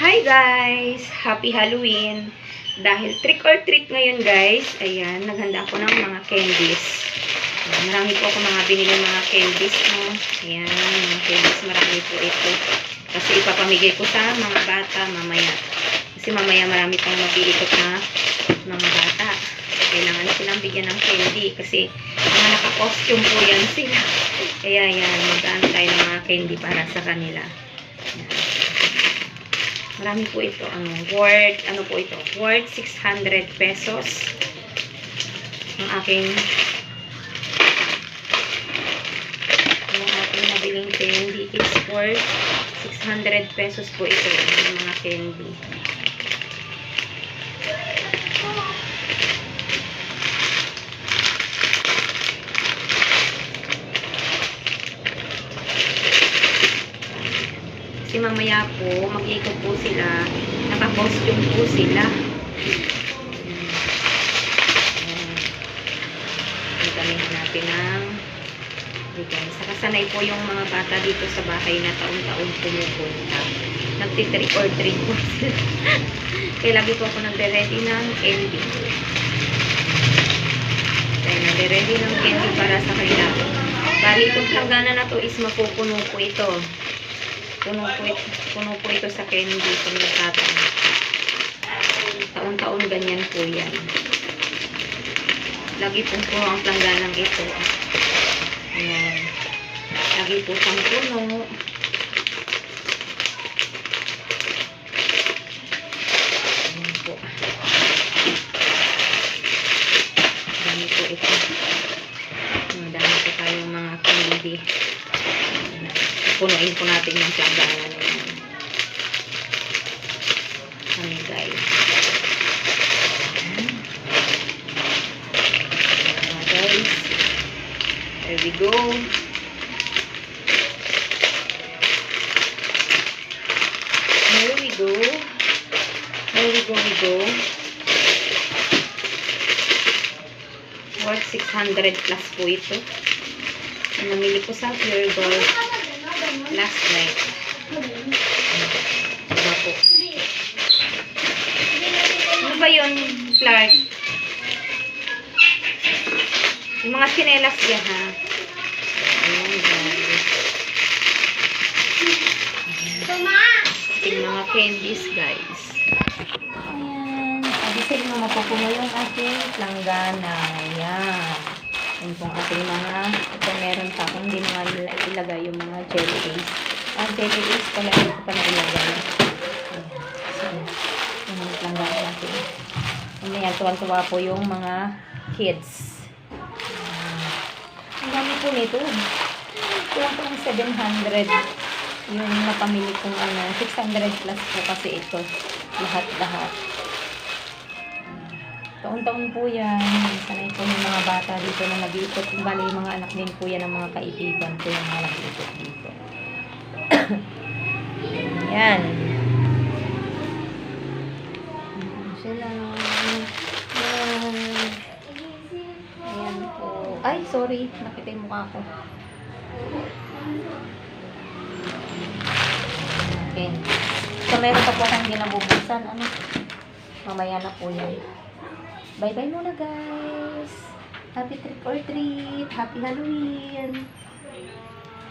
Hi guys! Happy Halloween! Dahil trick or treat ngayon guys, ayan, naghanda ako ng mga candies. Marami po ako mga binili mga candies mo. Ayan, mga candies, marami po ito. Kasi ipapamigay ko sa mga bata mamaya. Kasi mamaya marami pang mag-iikot na mga bata. Kailangan silang bigyan ng candy kasi mga naka-costume po yan sila. Kaya yan, magdaan tayo ng mga candy para sa kanila. Ayan. Marami po ito. Ano, worth, ano po ito? Worth 600 pesos. Ang aking ang aking nabiling candy is worth 600 pesos po ito. Yung mga candy. Kasi mamaya po, mag-ikot po sila. Naka-costume po sila. Ang gamitin natin ng bigay. Saka sanay po yung mga bata dito sa bahay na taon-taon pumupunta. Nagtitrick or treat po sila. Kaya lagi po ako nagre-ready ng candy. Kaya nagre-ready ng candy para sa kanila. Bali, itong planggana na to is mapupuno po ito. Puno po, puno po ito sa candy kung natatan. Taon-taon ganyan po yan. Lagi pong puno ang plangganang ito. Ayan. Lagi po siyang puno. Ayan po. Dami po ito. Madami po tayong mga candy. Punuin po natin yung planggana na yan. Ano guys. Ayan guys. There we go. There we go. There we go, we go. Worth 600 plus po ito. Namili ko sa Pure Gold last night. Diba po? Ano ba yun, Clark? Yung mga sinelas yan, ha? Ayan, guys. Yung mga candies, guys. Ayan. Sabi sa'yo na mapupuno yung aking planggana. Ayan. Yung pong ating mga, ito meron pa akong hindi mga nila- ilagay yung mga jelly case. Ah, jelly case pala, ko pa na ilagay. Ayan. So, yung planggana natin. Mamaya, tuwan-tuwa po yung mga kids. Ayan. Ang dami po nito. Kulang po ng 700 yung napamili kong ano, 600 plus po kasi ito. Lahat-lahat. Taon-taon po yan. Sanay po yung mga bata dito na nag-iikot. Bali, yung mga anak din po yan ng mga kaibigan ko yung mga nag-iikot dito. yan. Sila. Yan. Ayan po. Ay, sorry. Nakita yung mukha ko. Okay. So, meron pa po akong hindi nabubuksan. Ano? Mamaya na po yan. Bye-bye muna, guys. Happy trick or treat. Happy Halloween.